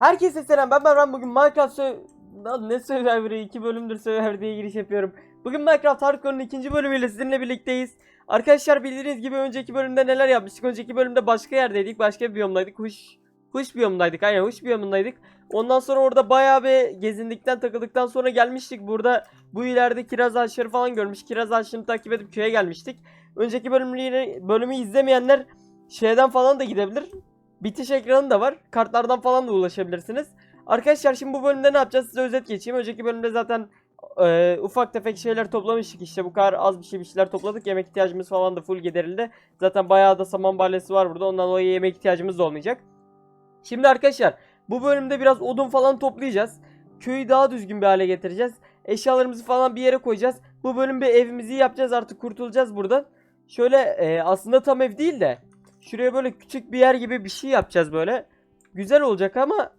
Herkese selam ben Berran bugün Minecraft sö ne Survivor'ı 2 bölümdür Survivor diye giriş yapıyorum. Bugün Minecraft Hardcore'un ikinci bölümüyle sizinle birlikteyiz. Arkadaşlar bildiğiniz gibi önceki bölümde neler yapmıştık? Önceki bölümde başka yerdeydik, başka bir biyomdaydık. Huş Huş biyomdaydık. Aynen huş biyomundaydık. Ondan sonra orada bayağı bir gezindikten takıldıktan sonra gelmiştik. Burada bu ileride kiraz ağaçları falan görmüş. Kiraz ağaçlarını takip edip köye gelmiştik. Önceki bölümleri, bölümü izlemeyenler şeyden falan da gidebilir. Bitiş ekranı da var. Kartlardan falan da ulaşabilirsiniz. Arkadaşlar şimdi bu bölümde ne yapacağız? Size özet geçeyim. Önceki bölümde zaten e, ufak tefek şeyler toplamıştık işte. Bu kadar az bir şey bir şeyler topladık. Yemek ihtiyacımız falan da full giderildi. Zaten bayağı da saman balyası var burada. Ondan dolayı yemek ihtiyacımız da olmayacak. Şimdi arkadaşlar bu bölümde biraz odun falan toplayacağız. Köyü daha düzgün bir hale getireceğiz. Eşyalarımızı falan bir yere koyacağız. Bu bölüm bir evimizi yapacağız artık kurtulacağız buradan. Şöyle e, aslında tam ev değil de şuraya böyle küçük bir yer gibi bir şey yapacağız böyle. Güzel olacak ama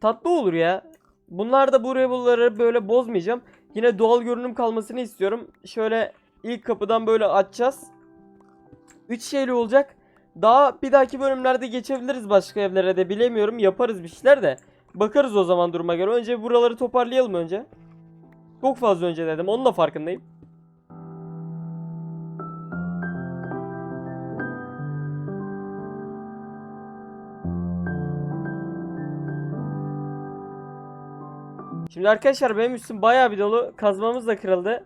tatlı olur ya. Bunlar da bu rebel'ları böyle bozmayacağım. Yine doğal görünüm kalmasını istiyorum. Şöyle ilk kapıdan böyle açacağız. 3 şeyli olacak. Daha bir dahaki bölümlerde geçebiliriz başka evlere de bilemiyorum. Yaparız bir şeyler de. Bakarız o zaman duruma göre. Önce buraları toparlayalım önce. Çok fazla önce dedim. Onun da farkındayım. Şimdi arkadaşlar benim üstüm bayağı bir dolu. Kazmamız da kırıldı.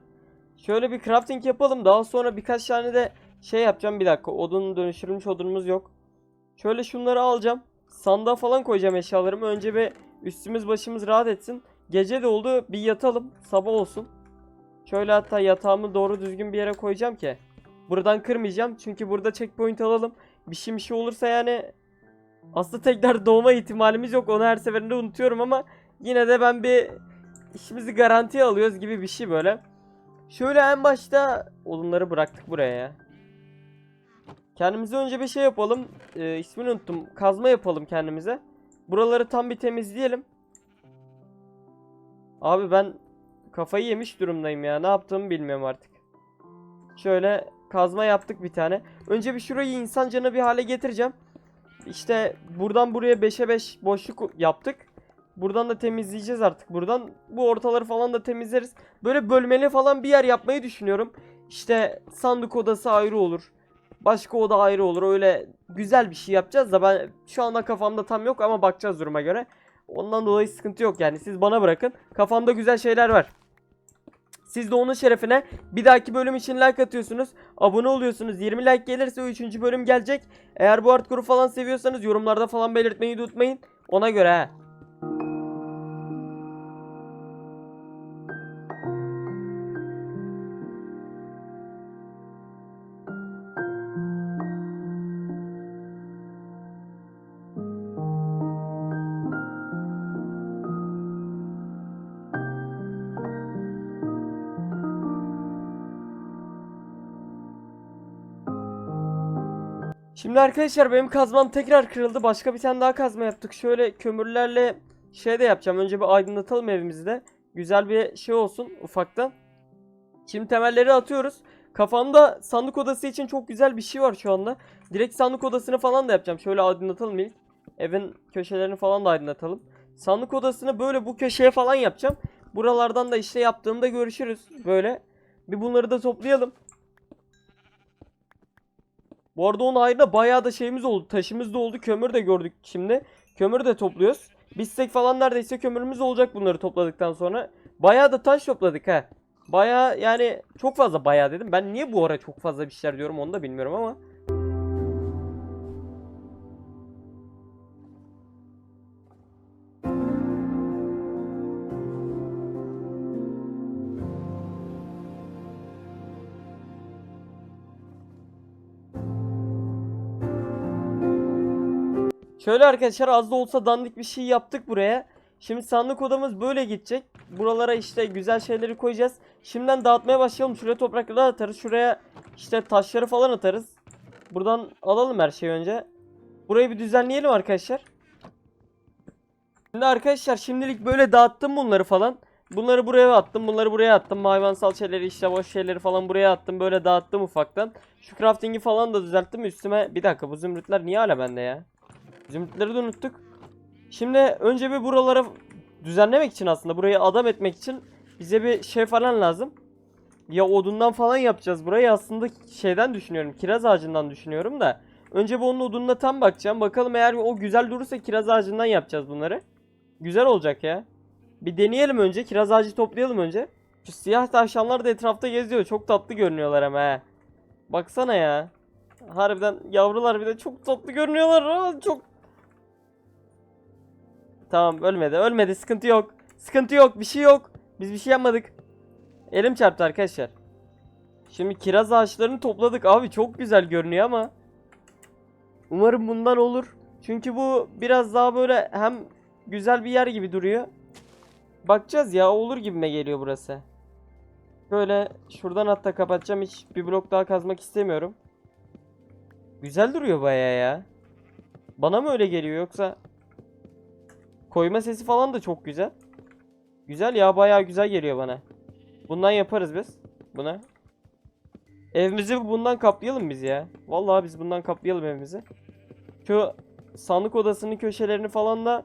Şöyle bir crafting yapalım. Daha sonra birkaç tane de şey yapacağım. Bir dakika. Odun dönüştürülmüş odunumuz yok. Şöyle şunları alacağım. Sandığa falan koyacağım eşyalarımı. Önce bir üstümüz başımız rahat etsin. Gece de oldu. Bir yatalım. Sabah olsun. Şöyle hatta yatağımı doğru düzgün bir yere koyacağım ki. Buradan kırmayacağım. Çünkü burada checkpoint alalım. Bir şey bir şey olursa yani aslında tekrar doğma ihtimalimiz yok. Onu her seferinde unutuyorum ama yine de ben bir işimizi garantiye alıyoruz gibi bir şey böyle. Şöyle en başta odunları bıraktık buraya ya. Kendimize önce bir şey yapalım. Ee, ismini unuttum. Kazma yapalım kendimize. Buraları tam bir temizleyelim. Abi ben kafayı yemiş durumdayım ya. Ne yaptığımı bilmiyorum artık. Şöyle kazma yaptık bir tane. Önce bir şurayı insan canı bir hale getireceğim. İşte buradan buraya 5'e 5 boşluk yaptık. Buradan da temizleyeceğiz artık. Buradan bu ortaları falan da temizleriz. Böyle bölmeli falan bir yer yapmayı düşünüyorum. İşte sandık odası ayrı olur. Başka oda ayrı olur. Öyle güzel bir şey yapacağız da ben şu anda kafamda tam yok ama bakacağız duruma göre. Ondan dolayı sıkıntı yok yani. Siz bana bırakın. Kafamda güzel şeyler var. Siz de onun şerefine bir dahaki bölüm için like atıyorsunuz. Abone oluyorsunuz. 20 like gelirse o 3. bölüm gelecek. Eğer bu hardcore'u falan seviyorsanız yorumlarda falan belirtmeyi unutmayın. Ona göre ha. Şimdi arkadaşlar benim kazmam tekrar kırıldı. Başka bir tane daha kazma yaptık. Şöyle kömürlerle şey de yapacağım. Önce bir aydınlatalım evimizi de. Güzel bir şey olsun ufaktan. Şimdi temelleri atıyoruz. Kafamda sandık odası için çok güzel bir şey var şu anda. Direkt sandık odasını falan da yapacağım. Şöyle aydınlatalım ilk. Evin köşelerini falan da aydınlatalım. Sandık odasını böyle bu köşeye falan yapacağım. Buralardan da işte yaptığımda görüşürüz. Böyle. Bir bunları da toplayalım. Bu arada onun ayrıca bayağı da şeyimiz oldu. Taşımız da oldu. Kömür de gördük şimdi. Kömür de topluyoruz. Bistek falan neredeyse kömürümüz olacak bunları topladıktan sonra. Bayağı da taş topladık ha. Bayağı yani çok fazla bayağı dedim. Ben niye bu ara çok fazla bir şeyler diyorum onu da bilmiyorum ama. Şöyle arkadaşlar az da olsa dandik bir şey yaptık buraya. Şimdi sandık odamız böyle gidecek. Buralara işte güzel şeyleri koyacağız. Şimdiden dağıtmaya başlayalım. Şuraya toprakları atarız. Şuraya işte taşları falan atarız. Buradan alalım her şeyi önce. Burayı bir düzenleyelim arkadaşlar. Şimdi arkadaşlar şimdilik böyle dağıttım bunları falan. Bunları buraya attım. Bunları buraya attım. Hayvansal şeyleri işte boş şeyleri falan buraya attım. Böyle dağıttım ufaktan. Şu crafting'i falan da düzelttim. Üstüme bir dakika bu zümrütler niye hala bende ya? Zümrütleri de unuttuk. Şimdi önce bir buraları düzenlemek için aslında burayı adam etmek için bize bir şey falan lazım. Ya odundan falan yapacağız burayı aslında şeyden düşünüyorum. Kiraz ağacından düşünüyorum da. Önce bu onun odununa tam bakacağım. Bakalım eğer o güzel durursa kiraz ağacından yapacağız bunları. Güzel olacak ya. Bir deneyelim önce. Kiraz ağacı toplayalım önce. Şu siyah tavşanlar da etrafta geziyor. Çok tatlı görünüyorlar ama he. Baksana ya. Harbiden yavrular bir de çok tatlı görünüyorlar. Aa, çok Tamam ölmedi. Ölmedi. Sıkıntı yok. Sıkıntı yok. Bir şey yok. Biz bir şey yapmadık. Elim çarptı arkadaşlar. Şimdi kiraz ağaçlarını topladık. Abi çok güzel görünüyor ama. Umarım bundan olur. Çünkü bu biraz daha böyle hem güzel bir yer gibi duruyor. Bakacağız ya olur gibime geliyor burası. Böyle şuradan hatta kapatacağım. Hiç bir blok daha kazmak istemiyorum. Güzel duruyor baya ya. Bana mı öyle geliyor yoksa Koyma sesi falan da çok güzel. Güzel ya bayağı güzel geliyor bana. Bundan yaparız biz. Buna. Evimizi bundan kaplayalım biz ya. Vallahi biz bundan kaplayalım evimizi. Şu sandık odasının köşelerini falan da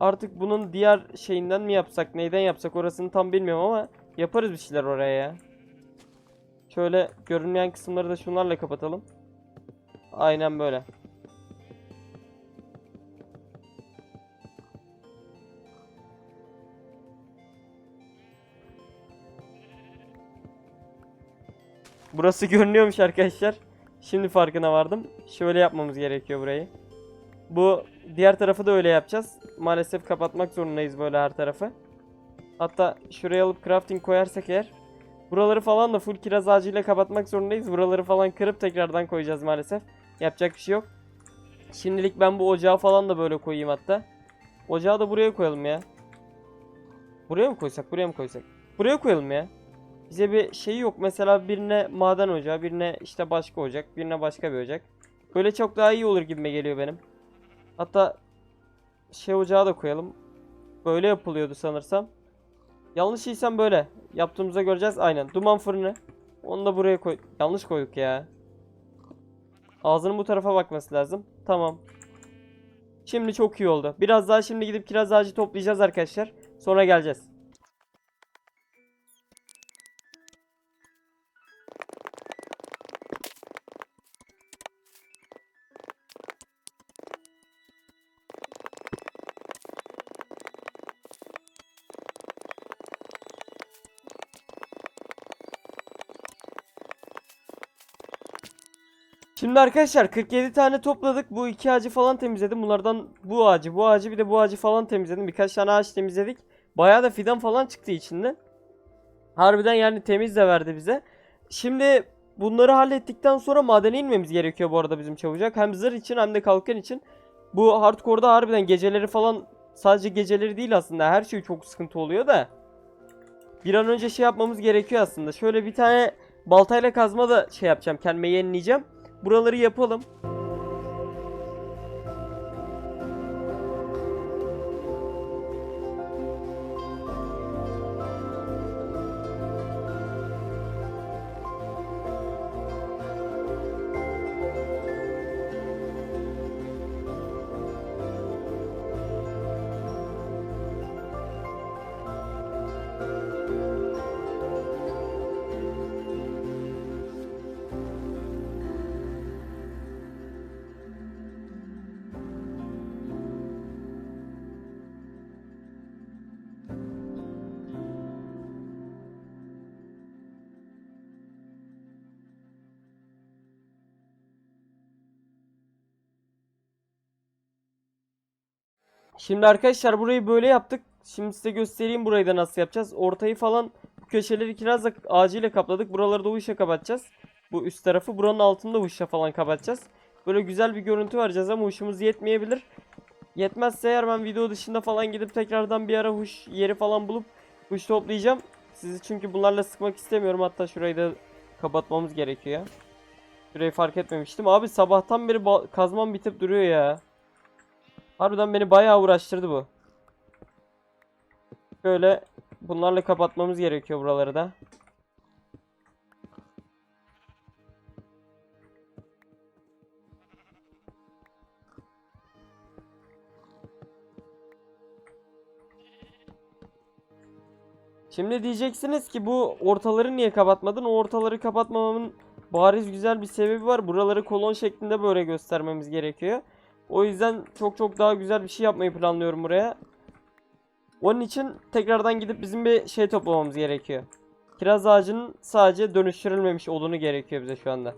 artık bunun diğer şeyinden mi yapsak neyden yapsak orasını tam bilmiyorum ama yaparız bir şeyler oraya ya. Şöyle görünmeyen kısımları da şunlarla kapatalım. Aynen böyle. Burası görünüyormuş arkadaşlar. Şimdi farkına vardım. Şöyle yapmamız gerekiyor burayı. Bu diğer tarafı da öyle yapacağız. Maalesef kapatmak zorundayız böyle her tarafı. Hatta şuraya alıp crafting koyarsak eğer buraları falan da full kiraz ağacıyla kapatmak zorundayız. Buraları falan kırıp tekrardan koyacağız maalesef. Yapacak bir şey yok. Şimdilik ben bu ocağı falan da böyle koyayım hatta. Ocağı da buraya koyalım ya. Buraya mı koysak? Buraya mı koysak? Buraya koyalım ya. Bize bir şey yok. Mesela birine maden ocağı, birine işte başka ocak, birine başka bir ocak. Böyle çok daha iyi olur gibime geliyor benim. Hatta şey ocağı da koyalım. Böyle yapılıyordu sanırsam. Yanlış değilsem böyle. Yaptığımızda göreceğiz. Aynen. Duman fırını. Onu da buraya koy. Yanlış koyduk ya. Ağzının bu tarafa bakması lazım. Tamam. Şimdi çok iyi oldu. Biraz daha şimdi gidip kiraz ağacı toplayacağız arkadaşlar. Sonra geleceğiz. Şimdi arkadaşlar 47 tane topladık. Bu iki ağacı falan temizledim. Bunlardan bu ağacı, bu ağacı bir de bu ağacı falan temizledim. Birkaç tane ağaç temizledik. Bayağı da fidan falan çıktı içinden. Harbiden yani temiz de verdi bize. Şimdi bunları hallettikten sonra madene inmemiz gerekiyor bu arada bizim çabucak. Hem zırh için hem de kalkan için. Bu hardcore'da harbiden geceleri falan sadece geceleri değil aslında her şey çok sıkıntı oluyor da. Bir an önce şey yapmamız gerekiyor aslında. Şöyle bir tane baltayla kazma da şey yapacağım. Kendime yenileyeceğim. Buraları yapalım. Şimdi arkadaşlar burayı böyle yaptık. Şimdi size göstereyim burayı da nasıl yapacağız. Ortayı falan bu köşeleri kirazla ağacıyla kapladık. Buraları da uşa kapatacağız. Bu üst tarafı. Buranın altında uşa falan kapatacağız. Böyle güzel bir görüntü vereceğiz ama uşumuz yetmeyebilir. Yetmezse eğer ben video dışında falan gidip tekrardan bir ara huş yeri falan bulup huş toplayacağım. Sizi çünkü bunlarla sıkmak istemiyorum. Hatta şurayı da kapatmamız gerekiyor. Şurayı fark etmemiştim. Abi sabahtan beri kazmam bitip duruyor ya. Harbiden beni bayağı uğraştırdı bu. Böyle bunlarla kapatmamız gerekiyor buraları da. Şimdi diyeceksiniz ki bu ortaları niye kapatmadın? O ortaları kapatmamamın bariz güzel bir sebebi var. Buraları kolon şeklinde böyle göstermemiz gerekiyor. O yüzden çok çok daha güzel bir şey yapmayı planlıyorum buraya. Onun için tekrardan gidip bizim bir şey toplamamız gerekiyor. Kiraz ağacının sadece dönüştürülmemiş odunu gerekiyor bize şu anda.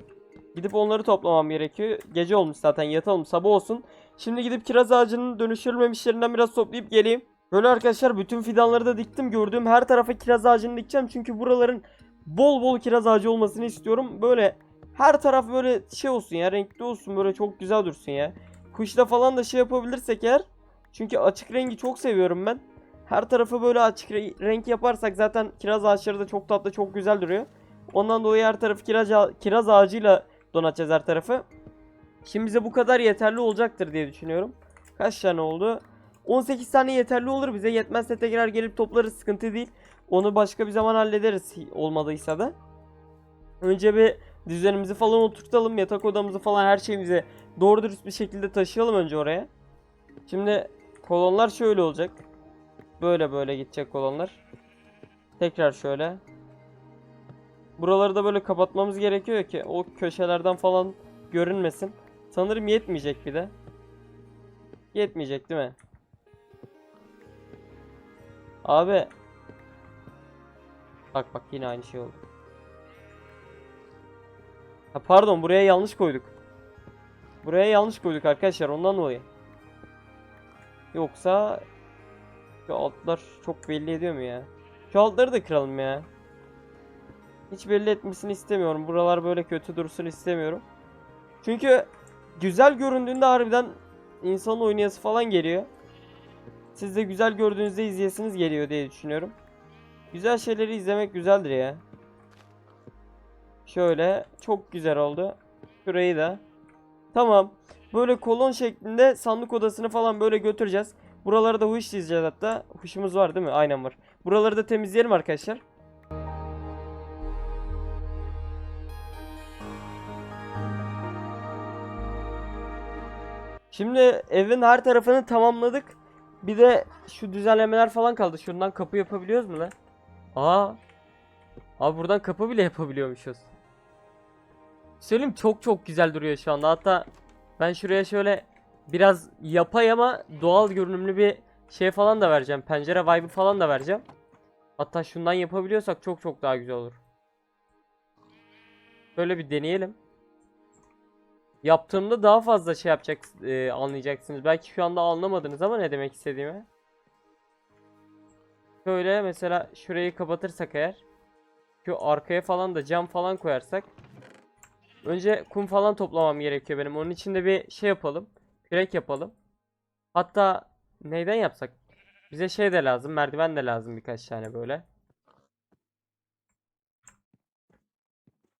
Gidip onları toplamam gerekiyor. Gece olmuş zaten yatalım sabah olsun. Şimdi gidip kiraz ağacının dönüştürülmemişlerinden biraz toplayıp geleyim. Böyle arkadaşlar bütün fidanları da diktim. Gördüğüm her tarafa kiraz ağacını dikeceğim. Çünkü buraların bol bol kiraz ağacı olmasını istiyorum. Böyle her taraf böyle şey olsun ya renkli olsun böyle çok güzel dursun ya. Kuşla falan da şey yapabilirsek eğer. Çünkü açık rengi çok seviyorum ben. Her tarafı böyle açık re- renk yaparsak zaten kiraz ağaçları da çok tatlı çok güzel duruyor. Ondan dolayı her tarafı kiraz, kiraz ağacıyla donatacağız her tarafı. Şimdi bize bu kadar yeterli olacaktır diye düşünüyorum. Kaç tane oldu? 18 tane yeterli olur bize. Yetmezse tekrar gelip toplarız sıkıntı değil. Onu başka bir zaman hallederiz olmadıysa da. Önce bir düzenimizi falan oturtalım. Yatak odamızı falan her şeyimizi doğru dürüst bir şekilde taşıyalım önce oraya. Şimdi kolonlar şöyle olacak. Böyle böyle gidecek kolonlar. Tekrar şöyle. Buraları da böyle kapatmamız gerekiyor ki o köşelerden falan görünmesin. Sanırım yetmeyecek bir de. Yetmeyecek değil mi? Abi. Bak bak yine aynı şey oldu. Ha pardon buraya yanlış koyduk. Buraya yanlış koyduk arkadaşlar ondan dolayı. Yoksa şu altlar çok belli ediyor mu ya? Şu altları da kıralım ya. Hiç belli etmesini istemiyorum. Buralar böyle kötü dursun istemiyorum. Çünkü güzel göründüğünde harbiden insanın oynayası falan geliyor. Siz de güzel gördüğünüzde izleyesiniz geliyor diye düşünüyorum. Güzel şeyleri izlemek güzeldir ya. Şöyle çok güzel oldu. Şurayı da. Tamam. Böyle kolon şeklinde sandık odasını falan böyle götüreceğiz. Buraları da huş diyeceğiz hatta. Huşumuz var değil mi? Aynen var. Buraları da temizleyelim arkadaşlar. Şimdi evin her tarafını tamamladık. Bir de şu düzenlemeler falan kaldı. Şuradan kapı yapabiliyoruz mu lan? Aa. Abi buradan kapı bile yapabiliyormuşuz. Söyleyeyim çok çok güzel duruyor şu anda. Hatta ben şuraya şöyle biraz yapay ama doğal görünümlü bir şey falan da vereceğim. Pencere vibe'ı falan da vereceğim. Hatta şundan yapabiliyorsak çok çok daha güzel olur. Böyle bir deneyelim. Yaptığımda daha fazla şey yapacak e, anlayacaksınız. Belki şu anda anlamadınız ama ne demek istediğimi. Şöyle mesela şurayı kapatırsak eğer şu arkaya falan da cam falan koyarsak önce kum falan toplamam gerekiyor benim. Onun için de bir şey yapalım. Kürek yapalım. Hatta neyden yapsak? Bize şey de lazım, merdiven de lazım birkaç tane böyle.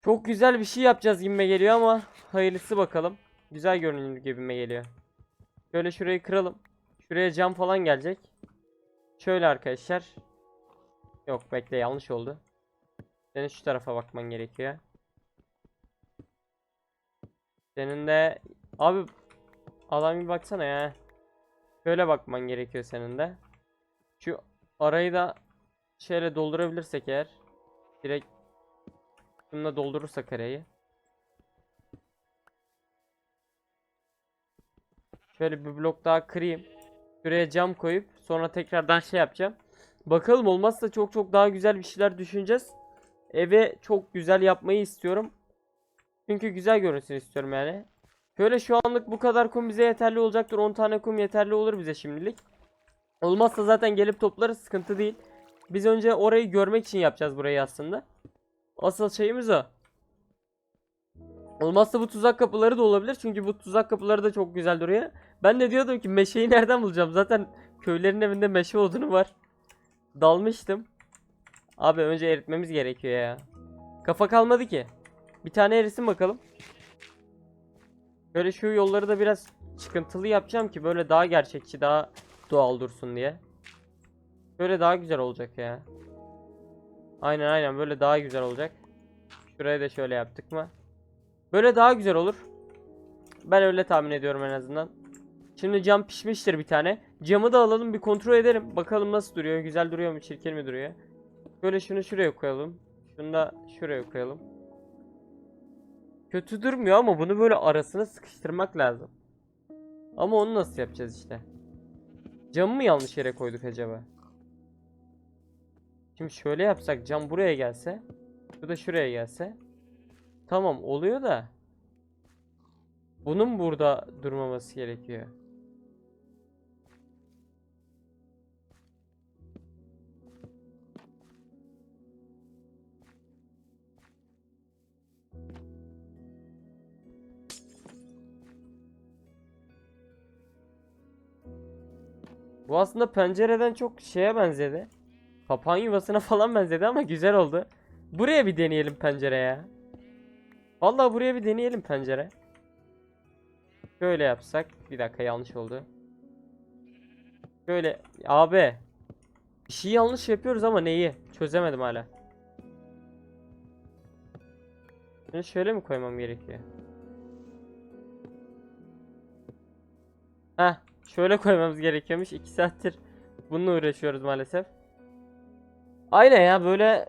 Çok güzel bir şey yapacağız gibime geliyor ama hayırlısı bakalım. Güzel görünür gibime geliyor. Şöyle şurayı kıralım. Şuraya cam falan gelecek. Şöyle arkadaşlar. Yok bekle yanlış oldu. Senin şu tarafa bakman gerekiyor. Senin de abi adam bir baksana ya. Şöyle bakman gerekiyor senin de. Şu arayı da şöyle doldurabilirsek eğer direkt Bununla doldurursak kareyi. Şöyle bir blok daha kırayım. Şuraya cam koyup sonra tekrardan şey yapacağım. Bakalım olmazsa çok çok daha güzel bir şeyler düşüneceğiz. Eve çok güzel yapmayı istiyorum. Çünkü güzel görünsün istiyorum yani. Şöyle şu anlık bu kadar kum bize yeterli olacaktır. 10 tane kum yeterli olur bize şimdilik. Olmazsa zaten gelip toplarız sıkıntı değil. Biz önce orayı görmek için yapacağız burayı aslında. Asıl şeyimiz o. Olmazsa bu tuzak kapıları da olabilir. Çünkü bu tuzak kapıları da çok güzel duruyor. Ben de diyordum ki meşeyi nereden bulacağım? Zaten köylerin evinde meşe odunu var. Dalmıştım. Abi önce eritmemiz gerekiyor ya. Kafa kalmadı ki. Bir tane erisin bakalım. Böyle şu yolları da biraz çıkıntılı yapacağım ki böyle daha gerçekçi, daha doğal dursun diye. Böyle daha güzel olacak ya. Aynen aynen böyle daha güzel olacak. Şuraya da şöyle yaptık mı? Böyle daha güzel olur. Ben öyle tahmin ediyorum en azından. Şimdi cam pişmiştir bir tane. Camı da alalım bir kontrol edelim. Bakalım nasıl duruyor. Güzel duruyor mu? Çirkin mi duruyor? Böyle şunu şuraya koyalım. Şunu da şuraya koyalım. Kötü durmuyor ama bunu böyle arasına sıkıştırmak lazım. Ama onu nasıl yapacağız işte? Camı mı yanlış yere koyduk acaba? Şimdi şöyle yapsak cam buraya gelse. Bu da şuraya gelse. Tamam oluyor da. Bunun burada durmaması gerekiyor. Bu aslında pencereden çok şeye benzedi. Papağan yuvasına falan benzedi ama güzel oldu. Buraya bir deneyelim pencere ya. Vallahi buraya bir deneyelim pencere. Şöyle yapsak. Bir dakika yanlış oldu. Şöyle. Abi. Bir şey yanlış yapıyoruz ama neyi? Çözemedim hala. Bunu şöyle mi koymam gerekiyor? Heh. Şöyle koymamız gerekiyormuş. 2 saattir bununla uğraşıyoruz maalesef. Aynen ya böyle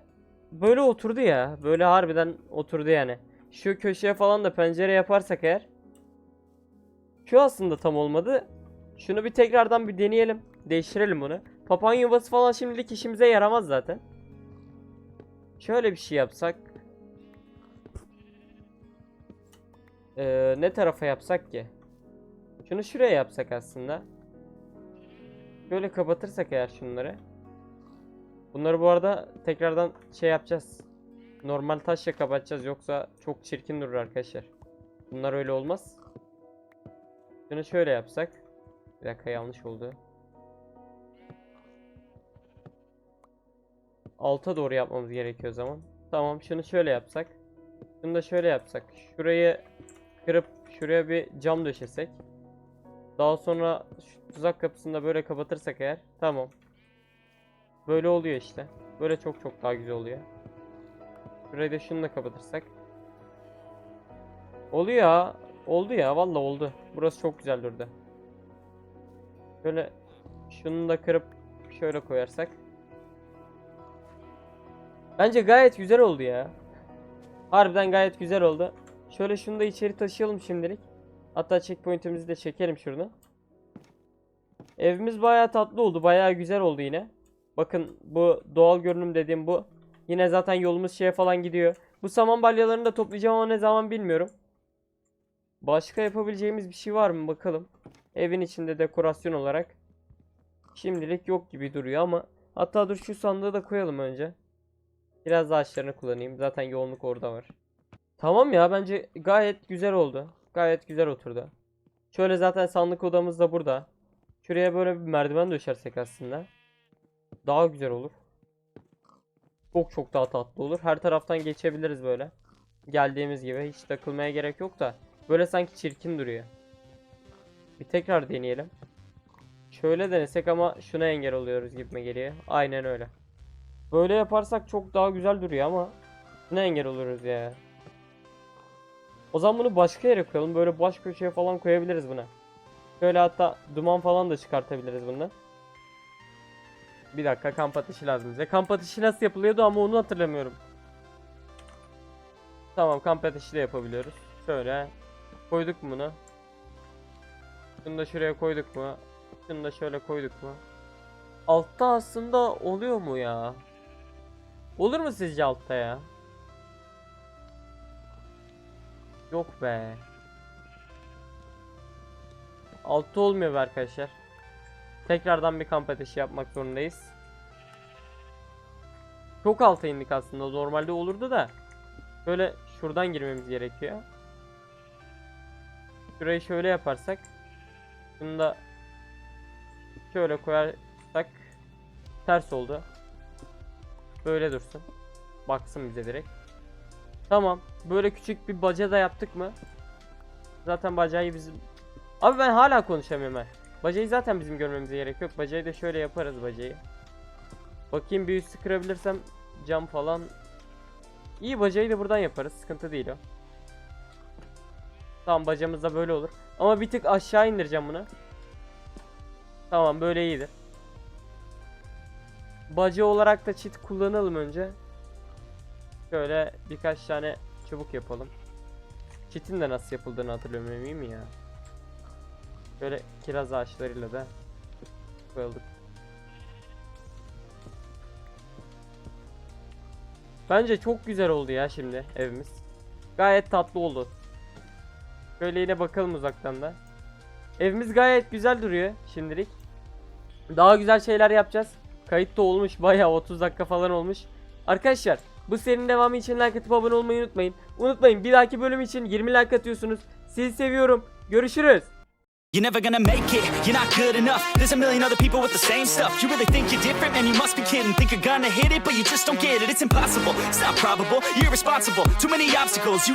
böyle oturdu ya. Böyle harbiden oturdu yani. Şu köşeye falan da pencere yaparsak eğer. Şu aslında tam olmadı. Şunu bir tekrardan bir deneyelim. Değiştirelim bunu. Papağan yuvası falan şimdilik işimize yaramaz zaten. Şöyle bir şey yapsak. Ee, ne tarafa yapsak ki? Şunu şuraya yapsak aslında. Böyle kapatırsak eğer şunları. Bunları bu arada tekrardan şey yapacağız. Normal taşla kapatacağız yoksa çok çirkin durur arkadaşlar. Bunlar öyle olmaz. Şunu şöyle yapsak. Bir dakika yanlış oldu. Alta doğru yapmamız gerekiyor o zaman. Tamam şunu şöyle yapsak. Şunu da şöyle yapsak. Şurayı kırıp şuraya bir cam döşesek. Daha sonra şu tuzak kapısını da böyle kapatırsak eğer. Tamam. Böyle oluyor işte. Böyle çok çok daha güzel oluyor. Şurayı da şununla kapatırsak. Oluyor ya. Oldu ya. Valla oldu. Burası çok güzel durdu. Böyle şunu da kırıp şöyle koyarsak. Bence gayet güzel oldu ya. Harbiden gayet güzel oldu. Şöyle şunu da içeri taşıyalım şimdilik. Hatta checkpoint'imizi de çekelim şurada. Evimiz bayağı tatlı oldu. Bayağı güzel oldu yine. Bakın bu doğal görünüm dediğim bu. Yine zaten yolumuz şeye falan gidiyor. Bu saman balyalarını da toplayacağım ama ne zaman bilmiyorum. Başka yapabileceğimiz bir şey var mı bakalım. Evin içinde dekorasyon olarak. Şimdilik yok gibi duruyor ama. Hatta dur şu sandığı da koyalım önce. Biraz daha ağaçlarını kullanayım. Zaten yoğunluk orada var. Tamam ya bence gayet güzel oldu. Gayet güzel oturdu. Şöyle zaten sandık odamız da burada. Şuraya böyle bir merdiven döşersek aslında. Daha güzel olur. Çok çok daha tatlı olur. Her taraftan geçebiliriz böyle. Geldiğimiz gibi hiç takılmaya gerek yok da. Böyle sanki çirkin duruyor. Bir tekrar deneyelim. Şöyle denesek ama şuna engel oluyoruz gibime geliyor. Aynen öyle. Böyle yaparsak çok daha güzel duruyor ama şuna engel oluyoruz ya. O zaman bunu başka yere koyalım. Böyle baş köşeye falan koyabiliriz buna. Şöyle hatta duman falan da çıkartabiliriz bundan. Bir dakika kamp ateşi lazım bize. Kamp ateşi nasıl yapılıyordu ama onu hatırlamıyorum. Tamam kamp ateşi de yapabiliyoruz. Şöyle koyduk mu bunu. Şunu da şuraya koyduk mu? Şunu da şöyle koyduk mu? Altta aslında oluyor mu ya? Olur mu sizce altta ya? Yok be. Altta olmuyor be arkadaşlar. Tekrardan bir kamp ateşi yapmak zorundayız. Çok alta indik aslında. Normalde olurdu da. Böyle şuradan girmemiz gerekiyor. Şurayı şöyle yaparsak. Bunu da şöyle koyarsak ters oldu. Böyle dursun. Baksın bize direkt. Tamam. Böyle küçük bir baca da yaptık mı? Zaten bacağı bizim... Abi ben hala konuşamıyorum ben. Bacayı zaten bizim görmemize gerek yok. Bacayı da şöyle yaparız bacayı. Bakayım bir üstü kırabilirsem cam falan. İyi bacayı da buradan yaparız. Sıkıntı değil o. Tamam bacamız da böyle olur. Ama bir tık aşağı indireceğim bunu. Tamam böyle iyidir. Bacı olarak da çit kullanalım önce. Şöyle birkaç tane çubuk yapalım. Çitin de nasıl yapıldığını hatırlıyorum emin mi ya? Böyle kiraz ağaçlarıyla da koyalım. Bence çok güzel oldu ya şimdi evimiz. Gayet tatlı oldu. Şöyle yine bakalım uzaktan da. Evimiz gayet güzel duruyor şimdilik. Daha güzel şeyler yapacağız. Kayıt da olmuş bayağı 30 dakika falan olmuş. Arkadaşlar bu serinin devamı için like atıp abone olmayı unutmayın. Unutmayın bir dahaki bölüm için 20 like atıyorsunuz. Sizi seviyorum. Görüşürüz. You're never gonna make it, you're not good enough. There's a million other people with the same stuff. You really think you're different, man, you must be kidding. Think you're gonna hit it, but you just don't get it. It's impossible, it's not probable, you're irresponsible Too many obstacles, you